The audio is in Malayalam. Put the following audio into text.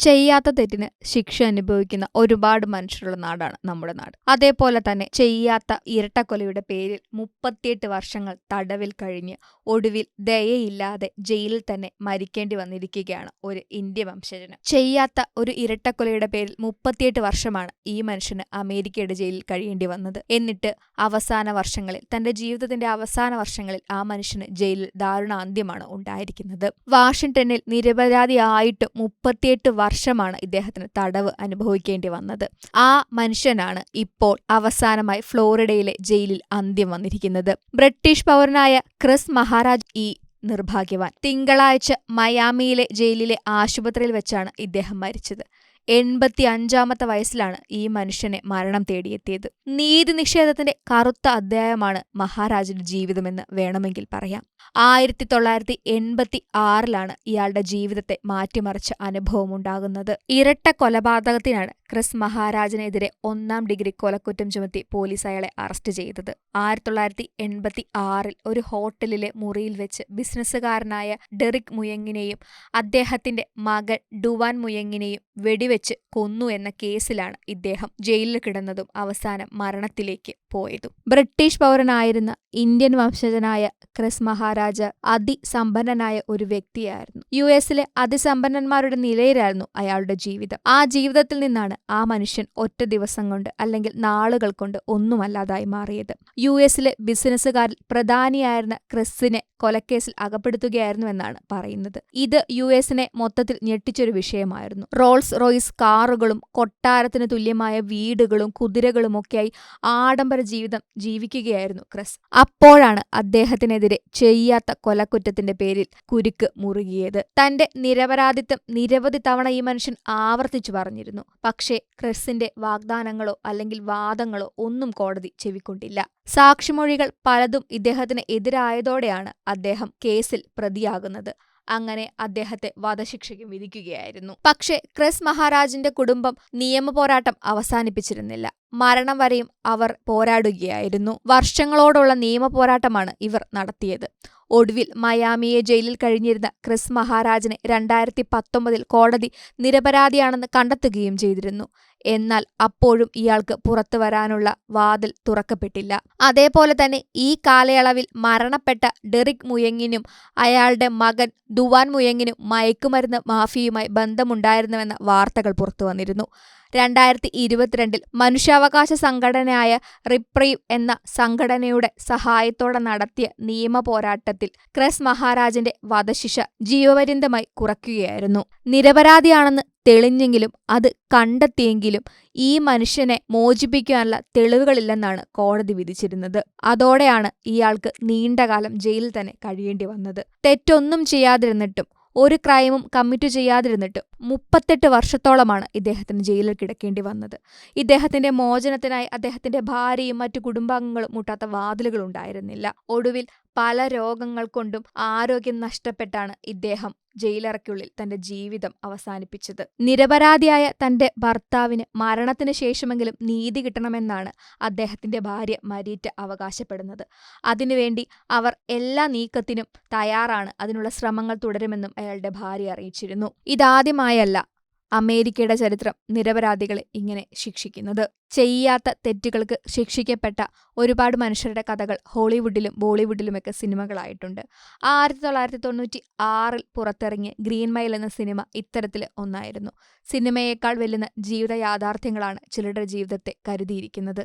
ചെയ്യാത്ത തെറ്റിന് ശിക്ഷ അനുഭവിക്കുന്ന ഒരുപാട് മനുഷ്യരുള്ള നാടാണ് നമ്മുടെ നാട്. അതേപോലെ തന്നെ ചെയ്യാത്ത ഇരട്ടക്കൊലയുടെ പേരിൽ മുപ്പത്തിയെട്ട് വർഷങ്ങൾ തടവിൽ കഴിഞ്ഞ് ഒടുവിൽ ദയയില്ലാതെ ജയിലിൽ തന്നെ മരിക്കേണ്ടി വന്നിരിക്കുകയാണ് ഒരു ഇന്ത്യ വംശജന്. ചെയ്യാത്ത ഒരു ഇരട്ടക്കൊലയുടെ പേരിൽ മുപ്പത്തിയെട്ട് വർഷമാണ് ഈ മനുഷ്യന് അമേരിക്കയുടെ ജയിലിൽ കഴിയേണ്ടി വന്നത്. എന്നിട്ട് അവസാന വർഷങ്ങളിൽ തന്റെ ജീവിതത്തിന്റെ അവസാന വർഷങ്ങളിൽ ആ മനുഷ്യന് ജയിലിൽ ദാരുണ ദാരുണാന്ത്യമാണ് ഉണ്ടായിരിക്കുന്നത്. വാഷിംഗ്ടണിൽ നിരപരാധിയായിട്ട് മുപ്പത്തിയെട്ട് വർഷമാണ് ഇദ്ദേഹത്തിന് തടവ് അനുഭവിക്കേണ്ടി വന്നത്. ആ മനുഷ്യനാണ് ഇപ്പോൾ അവസാനമായി ഫ്ലോറിഡയിലെ ജയിലിൽ അന്ത്യം വന്നിരിക്കുന്നത്. ബ്രിട്ടീഷ് പൗരനായ ക്രിസ് മഹാരാജ് ഇ നിർഭാഗ്യവാൻ. തിങ്കളാഴ്ച മയാമിയിലെ ജയിലിലെ ആശുപത്രിയിൽ വെച്ചാണ് ഇദ്ദേഹം മരിച്ചത്. എൺപത്തി അഞ്ചാമത്തെ വയസ്സിലാണ് ഈ മനുഷ്യനെ മരണം തേടിയെത്തിയത്. നീതി നിഷേധത്തിന്റെ കറുത്ത അധ്യായമാണ് മഹാരാജന്റെ ജീവിതമെന്ന് വേണമെങ്കിൽ പറയാം. ആയിരത്തി തൊള്ളായിരത്തി എൺപത്തി ആറിലാണ് ഇയാളുടെ ജീവിതത്തെ മാറ്റിമറിച്ച അനുഭവമുണ്ടാകുന്നത് ഇരട്ട കൊലപാതകത്തിനാണ് ക്രിസ് മഹാരാജനെതിരെ ഒന്നാം ഡിഗ്രി കൊലക്കുറ്റം ചുമത്തി പോലീസ് അയാളെ അറസ്റ്റ് ചെയ്തത്. ആയിരത്തി തൊള്ളായിരത്തി എൺപത്തി ആറിൽ ഒരു ഹോട്ടലിലെ മുറിയിൽ വെച്ച് ബിസിനസ്സുകാരനായ ഡെറിക് മുയങ്ങിനെയും അദ്ദേഹത്തിന്റെ മകൻ ഡുവാൻ മുയങ്ങിനെയും വെടിവെച്ച് കൊന്നു എന്ന കേസിലാണ് ഇദ്ദേഹം ജയിലിൽ കിടന്നതും അവസാനം മരണത്തിലേക്ക്. പോയതും. ബ്രിട്ടീഷ് പൗരനായിരുന്ന ഇന്ത്യൻ വംശജനായ ക്രിസ് മഹാരാജ അതിസമ്പന്നനായ ഒരു വ്യക്തിയായിരുന്നു. യു എസിലെ അതിസമ്പന്നന്മാരുടെ നിലയിലായിരുന്നു അയാളുടെ ജീവിതം. ആ ജീവിതത്തിൽ നിന്നാണ് ആ മനുഷ്യൻ ഒറ്റ ദിവസം കൊണ്ട് അല്ലെങ്കിൽ നാളുകൾ കൊണ്ട് ഒന്നുമല്ലാതായി മാറിയത്. യു എസിലെ ബിസിനസ്സുകാരിൽ പ്രധാനിയായിരുന്ന ക്രിസിനെ കൊലക്കേസിൽ അകപ്പെടുത്തുകയായിരുന്നുവെന്നാണ് പറയുന്നത്. ഇത് യു എസിനെ മൊത്തത്തിൽ ഞെട്ടിച്ചൊരു വിഷയമായിരുന്നു. റോൾസ് റോയ്സ് കാറുകളും കൊട്ടാരത്തിന് തുല്യമായ വീടുകളും കുതിരകളുമൊക്കെയായി ആഡംബര ജീവിതം ജീവിക്കുകയായിരുന്നു ക്രിസ്. അപ്പോഴാണ് അദ്ദേഹത്തിനെതിരെ ചെയ്യാത്ത കൊലക്കുറ്റത്തിന്റെ പേരിൽ കുരുക്ക് മുറുകിയത്. തന്റെ നിരപരാധിത്വം നിരവധി തവണ ഈ മനുഷ്യൻ ആവർത്തിച്ചു പറഞ്ഞിരുന്നു. പക്ഷേ ക്രിസിന്റെ വാഗ്ദാനങ്ങളോ അല്ലെങ്കിൽ വാദങ്ങളോ ഒന്നും കോടതി ചെവിക്കൊണ്ടില്ല. സാക്ഷിമൊഴികൾ പലതും ഇദ്ദേഹത്തിന് എതിരായതോടെയാണ് അദ്ദേഹം കേസിൽ പ്രതിയാകുന്നത്. അങ്ങനെ അദ്ദേഹത്തെ വധശിക്ഷയ്ക്ക് വിധിക്കുകയായിരുന്നു. പക്ഷേ ക്രിസ് മഹാരാജിന്റെ കുടുംബം നിയമപോരാട്ടം അവസാനിപ്പിച്ചിരുന്നില്ല. മരണം വരെയും അവർ പോരാടുകയായിരുന്നു. വർഷങ്ങളോടുള്ള നിയമ പോരാട്ടമാണ് ഇവർ നടത്തിയത്. ഒടുവിൽ മയാമിയെ ജയിലിൽ കഴിഞ്ഞിരുന്ന ക്രിസ് മഹാരാജിനെ രണ്ടായിരത്തി പത്തൊമ്പതിൽ കോടതി നിരപരാധിയാണെന്ന് കണ്ടെത്തുകയും ചെയ്തിരുന്നു. എന്നാൽ അപ്പോഴും ഇയാൾക്ക് പുറത്തു വരാനുള്ള വാതിൽ തുറക്കപ്പെട്ടില്ല. അതേപോലെ തന്നെ ഈ കാലയളവിൽ മരണപ്പെട്ട ഡെറിക് മുയങ്ങിനും അയാളുടെ മകൻ ദുവാൻ മുയങ്ങിനും മയക്കുമരുന്ന് മാഫിയുമായി ബന്ധമുണ്ടായിരുന്നുവെന്ന വാർത്തകൾ പുറത്തു വന്നിരുന്നു. രണ്ടായിരത്തി ഇരുപത്തിരണ്ടിൽ മനുഷ്യാവകാശ സംഘടനയായ റിപ്രീവ് എന്ന സംഘടനയുടെ സഹായത്തോടെ നടത്തിയ നിയമ പോരാട്ടത്തിൽ ക്രസ് മഹാരാജിന്റെ വധശിക്ഷ ജീവപര്യന്തമായി കുറയ്ക്കുകയായിരുന്നു നിരപരാധിയാണെന്ന് തെളിഞ്ഞെങ്കിലും അത് കണ്ടെത്തിയെങ്കിലും ഈ മനുഷ്യനെ മോചിപ്പിക്കാനുള്ള തെളിവുകളില്ലെന്നാണ് കോടതി വിധിച്ചിരുന്നത്. അതോടെയാണ് ഇയാൾക്ക് നീണ്ടകാലം ജയിലിൽ തന്നെ കഴിയേണ്ടി വന്നത്. തെറ്റൊന്നും ചെയ്യാതിരുന്നിട്ടും ഒരു ക്രൈമും കമ്മിറ്റ് ചെയ്യാതിരുന്നിട്ടും മുപ്പത്തെട്ട് വർഷത്തോളമാണ് ഇദ്ദേഹത്തിന് ജയിലിൽ കിടക്കേണ്ടി വന്നത്. ഇദ്ദേഹത്തിന്റെ മോചനത്തിനായി അദ്ദേഹത്തിന്റെ ഭാര്യയും മറ്റു കുടുംബാംഗങ്ങളും മുട്ടാത്ത വാതിലുകൾ ഉണ്ടായിരുന്നില്ല. ഒടുവിൽ പല രോഗങ്ങൾ കൊണ്ടും ആരോഗ്യം നഷ്ടപ്പെട്ടാണ് ഇദ്ദേഹം ജയിലറയ്ക്കുള്ളിൽ തന്റെ ജീവിതം അവസാനിപ്പിച്ചത്. നിരപരാധിയായ തന്റെ ഭർത്താവിന് മരണത്തിന് ശേഷമെങ്കിലും നീതി കിട്ടണമെന്നാണ് അദ്ദേഹത്തിന്റെ ഭാര്യ മരീറ്റ അവകാശപ്പെടുന്നത്. അതിനുവേണ്ടി അവർ എല്ലാ നീക്കത്തിനും തയ്യാറാണ് അതിനുള്ള ശ്രമങ്ങൾ തുടരുമെന്നും അയാളുടെ ഭാര്യ അറിയിച്ചിരുന്നു. ഇതാദ്യമായല്ല അമേരിക്കയുടെ ചരിത്രം നിരപരാധികളെ ഇങ്ങനെ ശിക്ഷിക്കുന്നത്. ചെയ്യാത്ത തെറ്റുകൾക്ക് ശിക്ഷിക്കപ്പെട്ട ഒരുപാട് മനുഷ്യരുടെ കഥകൾ ഹോളിവുഡിലും ബോളിവുഡിലുമൊക്കെ സിനിമകളായിട്ടുണ്ട്. ആയിരത്തി തൊള്ളായിരത്തി തൊണ്ണൂറ്റി ആറിൽ പുറത്തിറങ്ങിയ ഗ്രീൻ മൈൽ എന്ന സിനിമ ഇത്തരത്തിൽ ഒന്നായിരുന്നു. സിനിമയേക്കാൾ വെല്ലുന്ന ജീവിത യാഥാർത്ഥ്യങ്ങളാണ് ചിലരുടെ ജീവിതത്തെ കരുതിയിരിക്കുന്നത്.